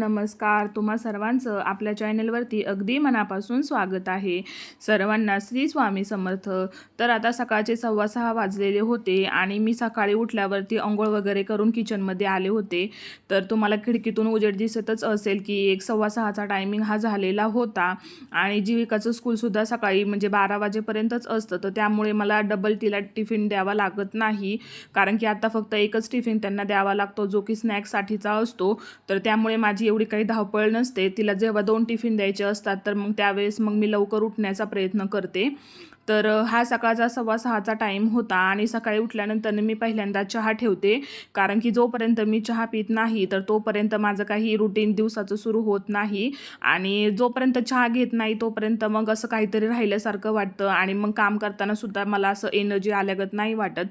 नमस्कार. तुम्हा सर्वांचं आपल्या चॅनलवरती अगदी मनापासून स्वागत आहे. सर्वांना श्री स्वामी समर्थ. तर आता सकाळचे सव्वा सहा वाजलेले होते आणि मी सकाळी उठल्यावरती आंघोळ वगैरे करून किचनमध्ये आले होते. तर तुम्हाला खिडकीतून उजेड दिसतच असेल की एक सव्वा सहाचा टायमिंग हा झालेला होता आणि जीविकाचं स्कूलसुद्धा सकाळी म्हणजे बारा वाजेपर्यंतच असतं. तर त्यामुळे मला डबल तिला टिफिन द्यावा लागत नाही. कारण की आता फक्त एकच टिफिन त्यांना द्यावा लागतो जो की स्नॅक्ससाठीचा असतो. तर त्यामुळे माझी एवढी काही धावपळ नसते. तिला जेव्हा दोन टिफिन द्यायचे असतात तर मग त्यावेळेस मग मी लवकर उठण्याचा प्रयत्न करते. तर हा सकाळचा सव्वा सहाचा टाईम होता आणि सकाळी उठल्यानंतर मी पहिल्यांदा चहा ठेवते. कारण की जोपर्यंत मी चहा पित नाही तर तोपर्यंत माझं काही रुटीन दिवसाचं सुरू होत नाही. आणि जोपर्यंत चहा घेत नाही तोपर्यंत मग असं काहीतरी राहिल्यासारखं वाटतं आणि मग काम करताना सुद्धा मला असं एनर्जी आल्यागत नाही वाटत.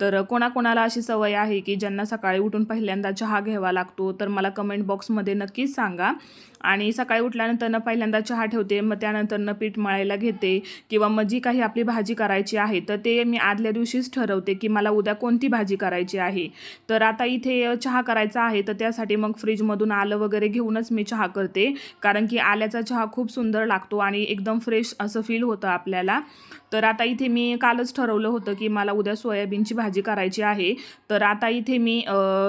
तर कोणाकोणाला अशी सवय आहे की ज्यांना सकाळी उठून पहिल्यांदा चहा घ्यावा लागतो तर मला कमेंट बॉक्समध्ये नक्कीच सांगा. आणि सकाळी उठल्यानंतर पहिल्यांदा चहा ठेवते मग त्यानंतर पीठ मळायला घेते किंवा मग जी काही आपली भाजी करायची आहे तर ते मी आदल्या दिवशीच ठरवते की मला उद्या कोणती भाजी करायची आहे. तर आता इथे चहा करायचा आहे तर त्यासाठी मग फ्रीजमधून आलं वगैरे घेऊनच मी चहा करते. कारण की आल्याचा चहा खूप सुंदर लागतो आणि एकदम फ्रेश असं फील होतं आपल्याला. तर आता इथे मी कालच ठरवलं होतं की मला उद्या सोयाबीनची भाजी करायची आहे. तर आता इथे मी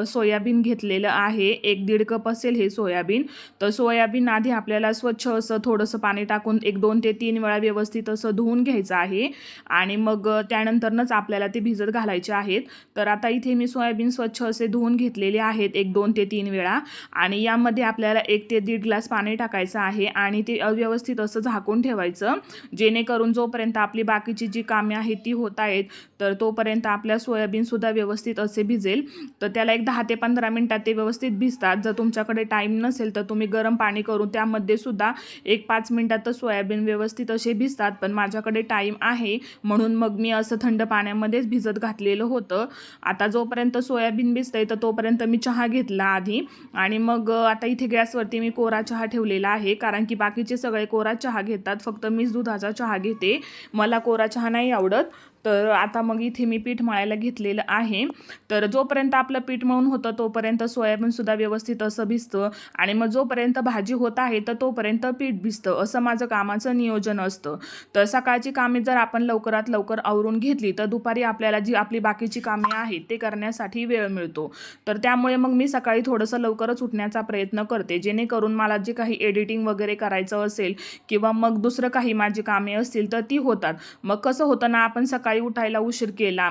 सोयाबीन घेतलेलं आहे. एक दीड कप असेल हे सोयाबीन. तर सोयाबीन आधी आपल्याला स्वच्छ असं थोडंसं पाणी टाकून एक दोन ते तीन वेळा व्यवस्थित असं धुवून घ्यायचं आहे. आणि मग त्यानंतरनच त्यानंतरनंच आपल्याला ते भिजत घालायचे आहेत. तर आता इथे मी सोयाबीन स्वच्छ असे धुवून घेतलेले आहेत एक दोन ते तीन वेळा. आणि यामध्ये आपल्याला एक ते दीड ग्लास पाणी टाकायचं आहे आणि ते अव्यवस्थित असं झाकून ठेवायचं. जेणेकरून जोपर्यंत आपली बाकीची जी कामे आहेत ती होत आहेत तर तोपर्यंत आपल्या सोयाबीनसुद्धा व्यवस्थित असे भिजेल. तर त्याला एक दहा ते पंधरा मिनटात ते व्यवस्थित भिजतात. जर तुमच्याकडे टाईम नसेल तर तुम्ही गरम पाणी पाणी करून त्यामध्ये सुद्धा एक पाच मिनटातच सोयाबीन व्यवस्थित असे भिजतात. पण माझ्याकडे टाईम आहे. म्हणून मग मी असं थंड पाण्यामध्येच भिजत घातलेलं होतं. आता जोपर्यंत सोयाबीन भिजतंय तर तोपर्यंत मी चहा घेतला आधी. आणि मग आता इथे गॅसवरती मी कोरा चहा ठेवलेला आहे. कारण की बाकीचे सगळे कोरा चहा घेतात. फक्त मीच दुधाचा चहा घेते. मला कोरा चहा नाही आवडत. तर आता मग इथे मी पीठ मळायला घेतलेलं आहे. तर जोपर्यंत आपलं पीठ मळून होतं तोपर्यंत सोयाबीनसुद्धा व्यवस्थित असं भिजतं आणि मग जोपर्यंत भाजी होत आहे तर तोपर्यंत पीठ भिजतं. असं माझं कामाचं नियोजन असतं. तर सकाळची कामे जर आपण लवकरात लवकर आवरून घेतली तर दुपारी आपल्याला जी आपली बाकीची कामे आहेत ते करण्यासाठी वेळ मिळतो. तर त्यामुळे मग मी सकाळी थोडंसं लवकरच उठण्याचा प्रयत्न करते. जेणेकरून मला जे काही एडिटिंग वगैरे करायचं असेल किंवा मग दुसरं काही माझी कामे असतील तर ती होतात. मग कसं होतं ना आपण सकाळी उठायला उशीर केला.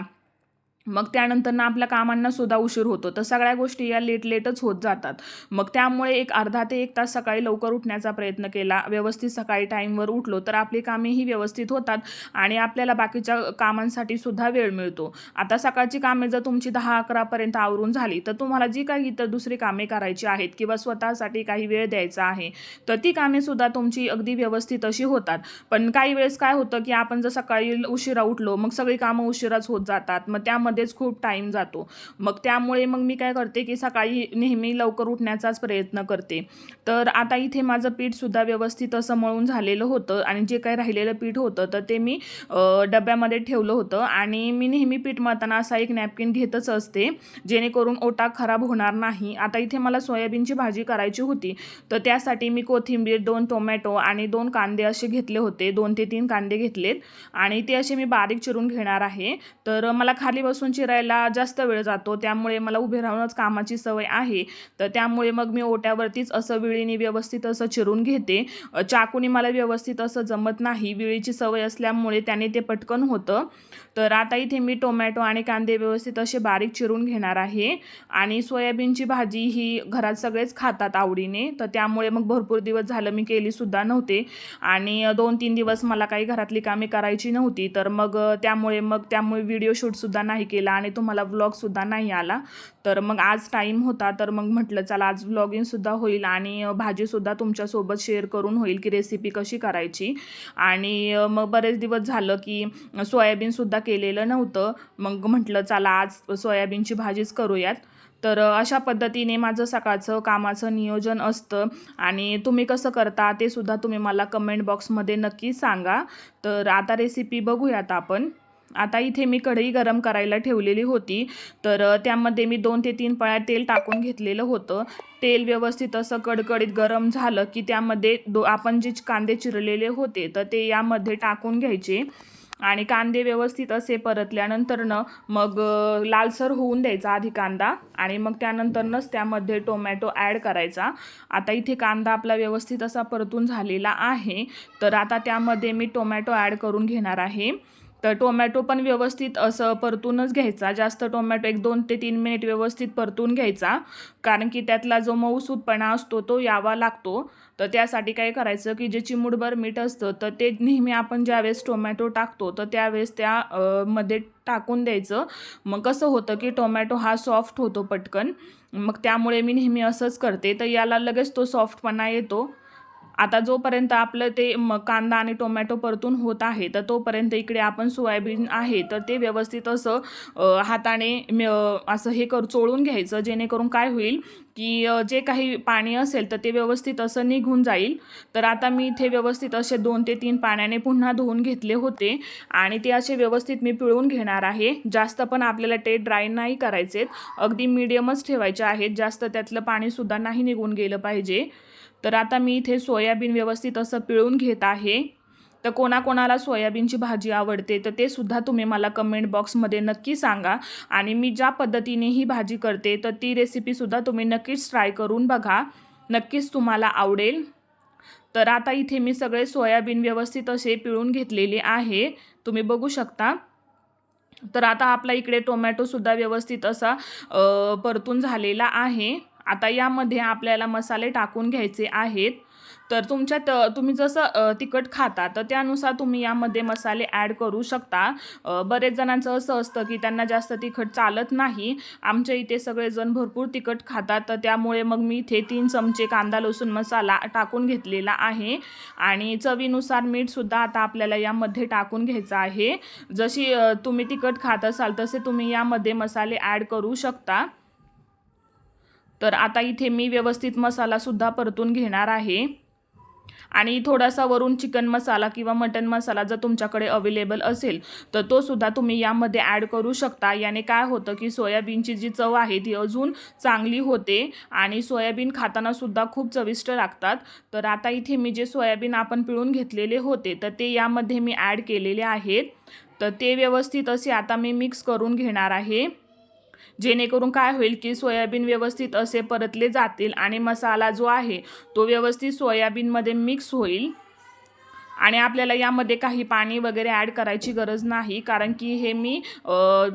मग त्यानंतर ना आपल्या कामांना सुद्धा उशीर होतो. तर सगळ्या गोष्टी या लेट लेटच होत जातात. मग त्यामुळे एक अर्धा ते एक तास सकाळी लवकर उठण्याचा प्रयत्न केला. व्यवस्थित सकाळी टाईमवर उठलो तर आपली कामेही व्यवस्थित होतात आणि आपल्याला बाकीच्या कामांसाठी सुद्धा वेळ मिळतो. आता सकाळची कामे जर तुमची दहा अकरापर्यंत आवरून झाली तर तुम्हाला जी काही इतर दुसरी कामे करायची आहेत किंवा स्वतःसाठी काही वेळ द्यायचा आहे तर ती कामे सुद्धा तुमची अगदी व्यवस्थित अशी होतात. पण काही वेळेस काय होतं की आपण जर सकाळी उशिरा उठलो मग सगळी कामं उशिराच होत जातात. मग त्यामध्ये मध्येच खूप टाईम जातो. मग त्यामुळे मग मी काय करते की सकाळी नेहमी लवकर उठण्याचाच प्रयत्न करते. तर आता इथे माझं पीठसुद्धा व्यवस्थित असं मळून झालेलं होतं आणि जे काही राहिलेलं पीठ होतं तर ते मी डब्यामध्ये ठेवलं होतं. आणि मी नेहमी पीठ मळताना असा एक नॅपकिन घेतच असते जेणेकरून ओटा खराब होणार नाही. आता इथे मला सोयाबीनची भाजी करायची होती तर त्यासाठी मी कोथिंबीर दोन टोमॅटो आणि दोन कांदे असे घेतले होते. दोन ते तीन कांदे घेतलेत. आणि ते असे मी बारीक चिरून घेणार आहे. तर मला खाली बसून चिरायला जास्त वेळ जातो. त्यामुळे मला उभे राहूनच कामाची सवय आहे. तर त्यामुळे मग मी ओट्यावरतीच असं विळीने व्यवस्थित असं चिरून घेते. चाकूने मला व्यवस्थित असं जमत नाही. विळीची सवय असल्यामुळे त्याने ते पटकन होतं. तर आता इथे मी टोमॅटो आणि कांदे व्यवस्थित असे बारीक चिरून घेणार आहे. आणि सोयाबीनची भाजी ही घरात सगळेच खातात आवडीने. तर त्यामुळे मग भरपूर दिवस झालं मी केलीसुद्धा नव्हते. आणि दोन तीन दिवस मला काही घरातली कामे करायची नव्हती. तर मग त्यामुळे मग त्यामुळे व्हिडिओ शूटसुद्धा नाही केली. केला आणि तुम्हाला व्लॉगसुद्धा नाही आला. तर मग आज टाईम होता तर मग म्हटलं चला आज व्लॉगिंगसुद्धा होईल आणि भाजीसुद्धा तुमच्यासोबत शेअर करून होईल की रेसिपी कशी करायची. आणि मग बरेच दिवस झालं की सोयाबीनसुद्धा केलेलं नव्हतं. मग म्हटलं चला आज सोयाबीनची भाजीच करूयात. तर अशा पद्धतीने माझं सकाळचं कामाचं नियोजन असतं. आणि तुम्ही कसं करता ते सुद्धा तुम्ही मला कमेंट बॉक्समध्ये नक्की सांगा. तर आता रेसिपी बघूयात आपण. आता इथे मी कढई गरम करायला ठेवलेली होती. तर त्यामध्ये मी दोन ते तीन पळ्या तेल टाकून घेतलेलं होतं. तेल व्यवस्थित असं कडकडीत गरम झालं की त्यामध्ये दो आपण जे कांदे चिरलेले होते तर ते यामध्ये टाकून घ्यायचे. आणि कांदे व्यवस्थित असे परतल्यानंतरनं मग लालसर होऊन द्यायचा आधी कांदा आणि मग त्यानंतरनंच त्यामध्ये टोमॅटो ॲड करायचा. आता इथे कांदा आपला व्यवस्थित असा परतून झालेला आहे. तर आता त्यामध्ये मी टोमॅटो ॲड करून घेणार आहे. तर टोमॅटो पण व्यवस्थित असं परतूनच घ्यायचा. जास्त टोमॅटो एक दोन ते तीन मिनिट व्यवस्थित परतून घ्यायचा. कारण की त्यातला जो मऊसूदपणा असतो तो यावा लागतो. तर त्यासाठी काय करायचं की जे चिमुडभर मीठ असतं तर ते नेहमी आपण ज्यावेळेस टोमॅटो टाकतो तर त्यावेळेस त्या मध्ये टाकून द्यायचं. मग कसं होतं की टोमॅटो हा सॉफ्ट होतो पटकन. मग त्यामुळे मी नेहमी असंच करते. तर याला लगेच तो सॉफ्टपणा येतो. आता जोपर्यंत आपलं ते म कांदा आणि टोमॅटो परतून होत आहे तर तोपर्यंत इकडे आपण सोयाबीन आहे तर ते व्यवस्थित असं हाताने म- असं हे कर चोळून घ्यायचं जेणेकरून काय होईल की जे काही पाणी असेल तर ते व्यवस्थित असं निघून जाईल. तर आता मी इथे व्यवस्थित असे दोन ते तीन पाण्याने पुन्हा धुवून घेतले होते आणि ते असे व्यवस्थित मी पिळून घेणार आहे. जास्त पण आपल्याला ते ड्राय नाही करायचेत. अगदी मिडियमच ठेवायचे आहेत. जास्त त्यातलं पाणीसुद्धा नाही निघून गेलं पाहिजे. तर आता मी इथे सोयाबीन व्यवस्थित असं पिळून घेत आहे. तर कोणाकोणाला सोयाबीनची भाजी आवडते तर ते सुद्धा तुम्ही मला कमेंट बॉक्समध्ये नक्की सांगा. आणि मी ज्या पद्धतीने ही भाजी करते तर ती रेसिपीसुद्धा तुम्ही नक्कीच ट्राय करून बघा. नक्कीच तुम्हाला आवडेल. तर आता इथे मी सगळे सोयाबीन व्यवस्थित असे पिळून घेतलेले आहे. तुम्ही बघू शकता. तर आता आपला इकडे टोमॅटोसुद्धा व्यवस्थित असा परतून झालेला आहे. आता यामध्ये आपल्याला मसाले टाकून घ्यायचे आहेत. तर तुमच्यात त तुम्ही जसं तिखट खाता तर त्यानुसार तुम्ही यामध्ये मसाले ॲड करू शकता. बरेच जणांचं असं असतं की त्यांना जास्त तिखट चालत नाही. आमच्या इथे सगळेजण भरपूर तिखट खातात तर त्यामुळे मग मी इथे तीन चमचे कांदा लसूण मसाला टाकून घेतलेला आहे. आणि चवीनुसार मीठसुद्धा आता आपल्याला यामध्ये टाकून घ्यायचं आहे. जशी तुम्ही तिखट खात असाल तसे तुम्ही यामध्ये मसाले ॲड करू शकता. तर आता इथे मी व्यवस्थित मसालासुद्धा परतून घेणार आहे. आणि थोडासा वरून चिकन मसाला किंवा मटन मसाला जर तुमच्याकडे अवेलेबल असेल तर तो सुद्धा तुम्ही यामध्ये ॲड करू शकता. याने काय होतं की सोयाबीनची जी चव आहे ती अजून चांगली होते आणि सोयाबीन खाताना सुद्धा खूप चविष्ट लागतात. तर आता इथे मी जे सोयाबीन आपण पिळून घेतलेले होते तर ते यामध्ये मी ॲड केलेले आहेत. तर ते व्यवस्थित असे आता मी मिक्स करून घेणार आहे. जेणेकरून काय होईल की सोयाबीन व्यवस्थित असे परतले जातील आणि मसाला जो आहे तो व्यवस्थित सोयाबीनमध्ये मिक्स होईल. आणि आपल्याला यामध्ये काही पाणी वगैरे ॲड करायची गरज नाही कारण की हे मी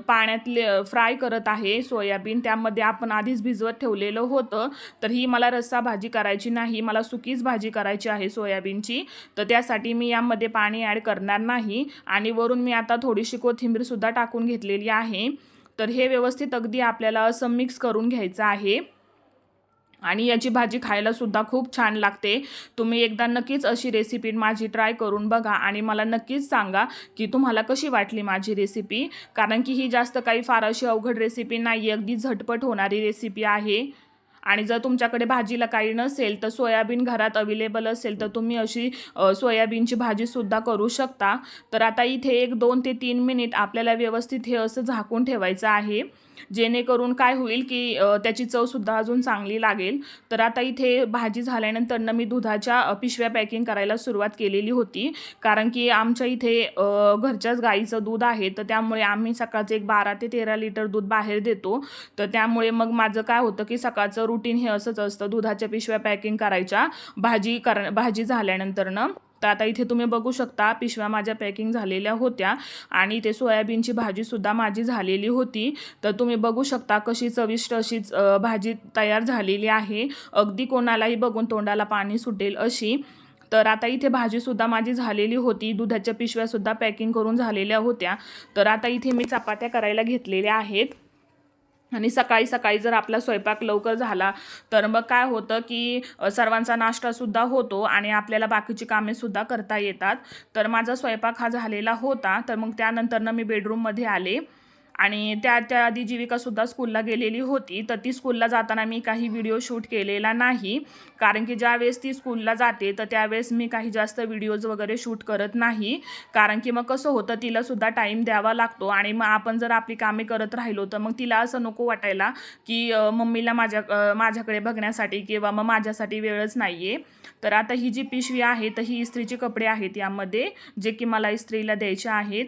पाण्यातले फ्राय करत आहे सोयाबीन. त्यामध्ये आपण आधीच भिजवत ठेवलेलं होतं तर ही मला रस्सा भाजी करायची नाही मला सुकीच भाजी करायची आहे सोयाबीनची. तर त्यासाठी मी यामध्ये पाणी ॲड करणार नाही. आणि वरून मी आता थोडीशी कोथिंबीरसुद्धा टाकून घेतलेली आहे. तर हे व्यवस्थित अगदी आपल्याला असं मिक्स करून घ्यायचं आहे. आणि याची भाजी खायला सुद्धा खूप छान लागते. तुम्ही एकदा नक्कीच अशी रेसिपी माझी ट्राय करून बघा आणि मला नक्कीच सांगा की तुम्हाला कशी वाटली माझी रेसिपी कारण की ही जास्त काही फार अशी अवघड रेसिपी नाही अगदी झटपट होणारी रेसिपी आहे. आणि जर तुमच्याकडे भाजीला काही नसेल तर सोयाबीन घरात अवेलेबल असेल तर तुम्ही अशी सोयाबीनची भाजीसुद्धा करू शकता. तर आता इथे एक दोन ते तीन मिनिट आपल्याला व्यवस्थित हे असं झाकून ठेवायचं आहे. जेणेकरून काय होईल की त्याची चवसुद्धा अजून चांगली लागेल. तर आता इथे भाजी झाल्यानंतरनं मी दुधाच्या पिशव्या पॅकिंग करायला सुरुवात केलेली होती. कारण की आमच्या इथे घरच्याच गाईचं दूध आहे. तर त्यामुळे आम्ही सकाळचं एक बारा ते तेरा लिटर दूध बाहेर देतो. तर त्यामुळे मग माझं काय होतं की सकाळचं रुटीन हे असंच असतं दुधाच्या पिशव्या पॅकिंग करायच्या. भाजी कर भाजी झाल्यानंतरनं. तर आता इथे तुम्ही बघू शकता पिशव्या माझ्या पॅकिंग झालेल्या होत्या आणि इथे सोयाबीनची भाजीसुद्धा माझी झालेली होती. तर तुम्ही बघू शकता कशी चविष्ट अशीच भाजी तयार झालेली आहे. अगदी कोणालाही बघून तोंडाला पाणी सुटेल अशी. तर आता इथे भाजीसुद्धा माझी झालेली होती. दुधाच्या पिशव्यासुद्धा पॅकिंग करून झालेल्या होत्या. तर आता इथे मी चपात्या करायला घेतलेल्या आहेत. आणि सकाळी सकाळी जर आपला स्वयंपाक लवकर झाला तर मग काय होतं की सर्वांचा नाश्तासुद्धा होतो आणि आपल्याला बाकीची कामेसुद्धा करता येतात. तर माझा स्वयंपाक हा झालेला होता तर मग त्यानंतरनं मी बेडरूममध्ये आले. आणि त्या त्या आधी जीविकासुद्धा स्कूलला गेलेली होती. तर ती स्कूलला जाताना मी काही व्हिडिओ शूट केलेला नाही. कारण की ज्यावेळेस ती स्कूलला जाते तर त्यावेळेस मी काही जास्त व्हिडिओज वगैरे शूट करत नाही. कारण की मग कसं होतं तिलासुद्धा टाईम द्यावा लागतो. आणि मग आपण जर आपली कामे करत राहिलो तर मग तिला असं नको वाटायला की मम्मीला माझ्या माझ्याकडे बघण्यासाठी किंवा मग माझ्यासाठी वेळच नाही आहे तर आता ही जी पिशवी आहे तर ही इस्त्रीचे कपडे आहेत यामध्ये जे की मला इस्त्रीला द्यायचे आहेत.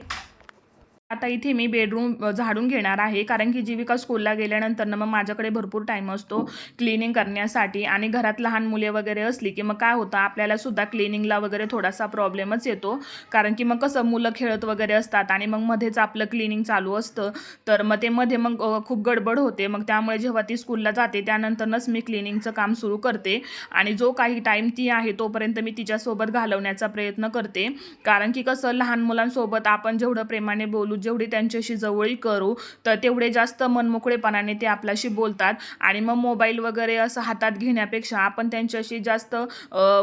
आता इथे मी बेडरूम झाडून घेणार आहे. कारण की जीविका स्कूलला गेल्यानंतर ना मग माझ्याकडे भरपूर टाईम असतो क्लिनिंग करण्यासाठी. आणि घरात लहान मुले वगैरे असली की मग काय होतं आपल्याला सुद्धा क्लिनिंगला वगैरे थोडासा प्रॉब्लेमच येतो. कारण की मग कसं मुलं खेळत वगैरे असतात आणि मग मध्येच आपलं क्लिनिंग चालू असतं. तर मग ते मध्ये मग खूप गडबड होते. मग त्यामुळे जेव्हा ती स्कूलला जाते त्यानंतरच मी क्लिनिंगचं काम सुरू करते. आणि जो काही टाईम ती आहे तोपर्यंत मी तिच्यासोबत घालवण्याचा प्रयत्न करते. कारण की कसं लहान मुलांसोबत आपण जेवढं प्रेमाने बोलू जेवढी त्यांच्याशी जवळी करू तर तेवढे जास्त मनमोकळेपणाने ते आपल्याशी बोलतात. आणि मग मोबाईल वगैरे असं हातात घेण्यापेक्षा आपण त्यांच्याशी जास्त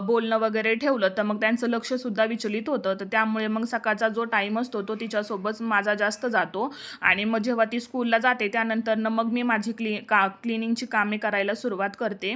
बोलणं वगैरे ठेवलं तर मग त्यांचं लक्षसुद्धा विचलित होतं. तर त्यामुळे मग सकाळचा जो टाईम असतो तो तिच्यासोबत माझा जास्त जातो. आणि मग जेव्हा ती स्कूलला जाते त्यानंतरनं मग मी माझी क्ली का क्लिनिंगची कामे करायला सुरुवात करते.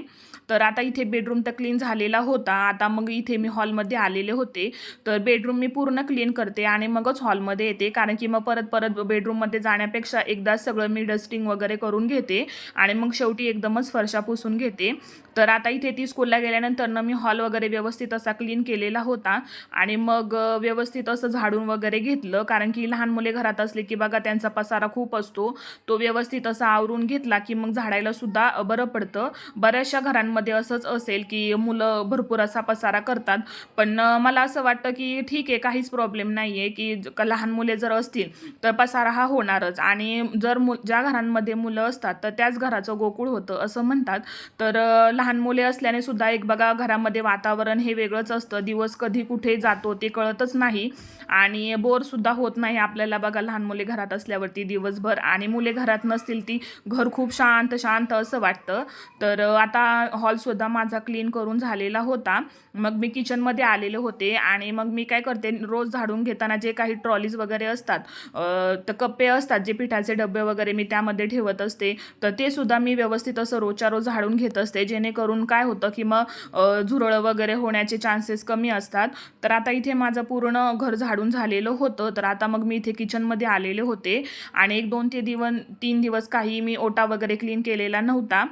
तर आता इथे बेडरूम तर क्लीन झालेला होता. आता मग इथे मी हॉलमध्ये आलेले होते. तर बेडरूम मी पूर्ण क्लीन करते आणि मगच हॉलमध्ये येते. कारण की मग परत परत बेडरूममध्ये जाण्यापेक्षा एकदाच सगळं मी डस्टिंग वगैरे करून घेते आणि मग शेवटी एकदमच फरशा पुसून घेते. तर आता इथे ती स्कूलला गेल्यानंतर ना मी हॉल वगैरे व्यवस्थित असा क्लीन केलेला होता आणि मग व्यवस्थित असं झाडून वगैरे घेतलं. कारण की लहान मुले घरात असले की बघा त्यांचा पसारा खूप असतो. तो व्यवस्थित असा आवरून घेतला की मग झाडायला सुद्धा बरं पडतं. बऱ्याचशा घरांमध्ये असंच असेल की मुलं भरपूर असा पसारा करतात. पण मला असं वाटतं की ठीक आहे काहीच प्रॉब्लेम नाही आहे की ज- का लहान मुले जर असतील तर पसारा हा होणारच. आणि जर मु ज्या घरांमध्ये मुलं असतात तर त्याच घराचं गोकुळ होतं असं म्हणतात. तर लहान मुले असल्याने सुद्धा एक बघा घरामध्ये वातावरण हे वेगळंच असतं. दिवस कधी कुठे जातो ते कळतच नाही. आणि बोरसुद्धा होत नाही आपल्याला बघा लहान मुले घरात असल्यावरती दिवसभर. आणि मुले घरात नसतील ती घर खूप शांत शांत असं वाटतं. तर आता हॉलसुद्धा माझा क्लीन करून झालेला होता. मग मी किचनमध्ये आलेले होते. आणि मग मी काय करते रोज झाडून घेताना जे काही ट्रॉलीज वगैरे असतात तर कप्पे असतात जे पिठाचे डबे वगैरे मी त्यामध्ये ठेवत असते. तर ते सुद्धा मी व्यवस्थित असं रोजच्या रोज झाडून घेत असते. जेणेकरून काय होतं की मग झुरळं वगैरे होण्याचे चान्सेस कमी असतात. तर आता इथे माझं पूर्ण घर झाडून झालेलं होतं. तर आता मग मी इथे किचनमध्ये आलेले होते. आणि एक दोन ते दिवन तीन दिवस काही मी ओटा वगैरे क्लीन केलेला नव्हता.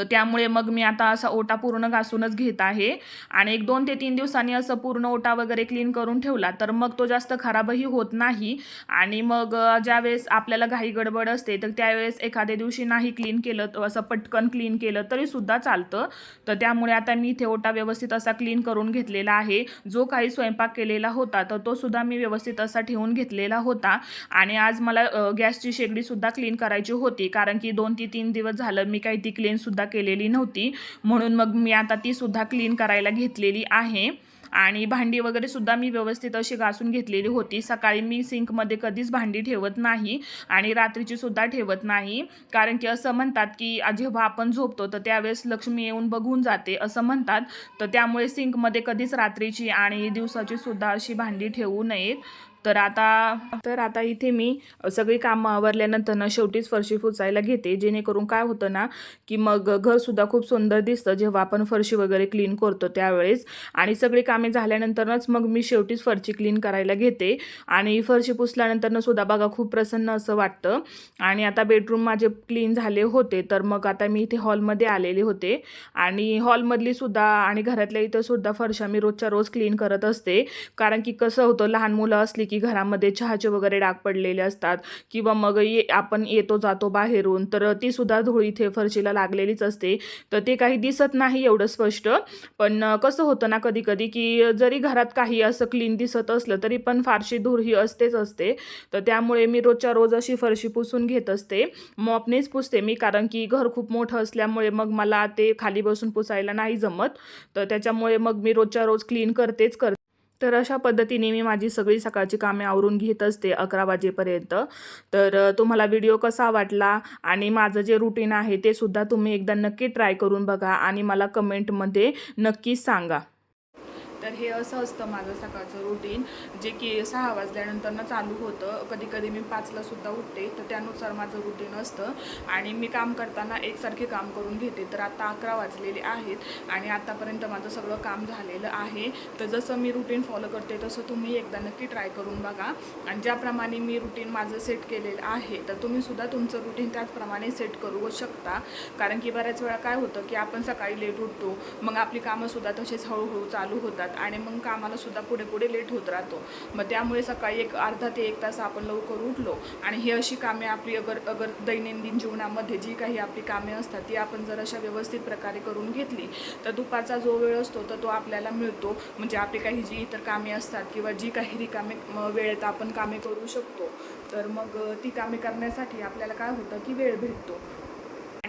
तर त्यामुळे मग मी आता असा ओटा पूर्ण घासूनच घेत आहे. आणि एक दोन ते तीन दिवसांनी असं पूर्ण ओटा वगैरे क्लीन करून ठेवला तर मग तो जास्त खराबही होत नाही. आणि मग ज्यावेळेस आपल्याला घाई गडबड असते तर त्यावेळेस एखाद्या दिवशी नाही क्लीन केलं तर असं पटकन क्लीन केलं तरीसुद्धा चालतं. तर त्यामुळे आता मी इथे ओटा व्यवस्थित असा क्लीन करून घेतलेला आहे. जो काही स्वयंपाक केलेला होता तर तो सुद्धा मी व्यवस्थित असा ठेवून घेतलेला होता. आणि आज मला गॅसची शेगडीसुद्धा क्लीन करायची होती कारण की दोन ते तीन दिवस झालं मी काही ती क्लीनसुद्धा केलेली नव्हती. म्हणून मग मी आता ती सुद्धा क्लीन करायला घेतलेली आहे. आणि भांडी वगैरे सुद्धा मी व्यवस्थित अशी घासून घेतलेली होती. सकाळी मी सिंकमध्ये कधीच भांडी ठेवत नाही आणि रात्रीची सुद्धा ठेवत नाही. कारण की असं म्हणतात की जेव्हा आपण झोपतो तर त्यावेळेस लक्ष्मी येऊन बघून जाते. असं म्हणतात. तर त्यामुळे सिंकमध्ये कधीच रात्रीची आणि दिवसाची सुद्धा अशी भांडी ठेवू नयेत. तर आता तर आता इथे मी सगळी कामं आवरल्यानंतर ना शेवटीच फरशी पुसायला घेते. जेणेकरून काय होतं ना की मग घरसुद्धा खूप सुंदर दिसतं. जेव्हा आपण फरशी वगैरे क्लीन करतो त्यावेळेस. आणि सगळी कामे झाल्यानंतरच मग मी शेवटीच फरशी क्लीन करायला घेते. आणि फरशी पुसल्यानंतरनं सुद्धा बघा खूप प्रसन्न असं वाटतं. आणि आता बेडरूम माझे क्लीन झाले होते. तर मग आता मी इथे हॉलमध्ये आलेले होते. आणि हॉलमधली सुद्धा आणि घरातल्या इथं सुद्धा फरशा मी रोजच्या रोज क्लीन करत असते. कारण की कसं होतं लहान मुलं असली की घरामध्ये चहाचे वगैरे डाग पडलेले असतात किंवा मग ये आपण येतो जातो बाहेरून तर ती सुद्धा धूळ इथे फरशीला लागलेलीच असते. तर ते काही दिसत नाही एवढं स्पष्ट. पण कसं होतं ना कधी कधी की जरी घरात काही असं क्लीन दिसत असलं तरी पण फारशी धूळ ही असतेच असते. तर त्यामुळे मी रोजच्या रोज अशी फरशी पुसून घेत असते. मॉपनेच पुसते मी कारण की घर खूप मोठं असल्यामुळे मग मला ते खाली बसून पुसायला नाही जमत. तर त्याच्यामुळे मग मी रोजच्या रोज क्लीन करतेच करते. तर अशा पद्धतीने मी माझी सगळी सकाळची कामे आवरून घेत असते अकरा वाजेपर्यंत. तर तुम्हाला व्हिडिओ कसा वाटला आणि माझं जे रुटीन आहे ते सुद्धा तुम्ही एकदा नक्की ट्राय करून बघा आणि मला कमेंटमध्ये नक्की सांगा. तर हे असं असतं माझं सकाळचं रुटीन जे की सहा वाजल्यानंतर चालू होतं. कधी कधी मी पाचला सुद्धा उठते तर त्यानुसार माझं रुटीन असतं. आणि मी काम करताना एकसारखे काम करून घेते. तर आता अकरा वाजलेले आहेत आणि आतापर्यंत माझं सगळं काम झालेलं आहे. तर जसं मी रुटीन फॉलो करते तसं तुम्ही एकदा नक्की ट्राय करून बघा. आणि ज्याप्रमाणे मी रुटीन माझं सेट केलेलं आहे तर तुम्ही सुद्धा तुमचं रुटीन त्याचप्रमाणे सेट करू शकता. कारण की बऱ्याच वेळा काय होतं की आपण सकाळी लेट उठतो मग आपली कामंसुद्धा तसेच हळूहळू चालू होतात. आणि मग कामाला सुद्धा पुढे पुढे लेट होत राहतो. मग त्यामुळे सकाळी एक अर्धा ते एक तास आपण लवकर उठलो आणि ही अशी कामे आपली अगर अगर दैनंदिन जीवनामध्ये जी काही आपली कामे असतात ती आपण जर अशा व्यवस्थित प्रकारे करून घेतली तर दुपारचा जो वेळ असतो तर तो आपल्याला मिळतो. म्हणजे आपली काही जी इतर कामे असतात किंवा जी काही रिकामे वेळेत आपण कामे करू शकतो तर मग ती कामे करण्यासाठी आपल्याला काय होतं की वेळ भेटतो.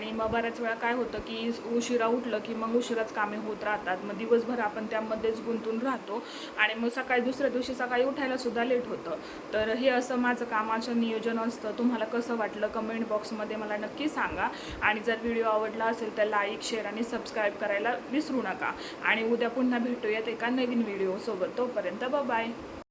आणि मग बऱ्याच वेळा काय होतं की उशिरा उठलं की मग उशिराच कामे होत राहतात. मग दिवसभर आपण त्यामध्येच गुंतून राहतो आणि मग सकाळी दुसऱ्या दिवशी सकाळी उठायला सुद्धा लेट होतं. तर हे असं माझं कामाचं नियोजन असतं. तुम्हाला कसं वाटलं कमेंट बॉक्समध्ये मला नक्की सांगा. आणि जर व्हिडिओ आवडला असेल तर लाईक शेअर आणि सबस्क्राईब करायला विसरू नका. आणि उद्या पुन्हा भेटूयात एका नवीन व्हिडिओसोबत तोपर्यंत बाय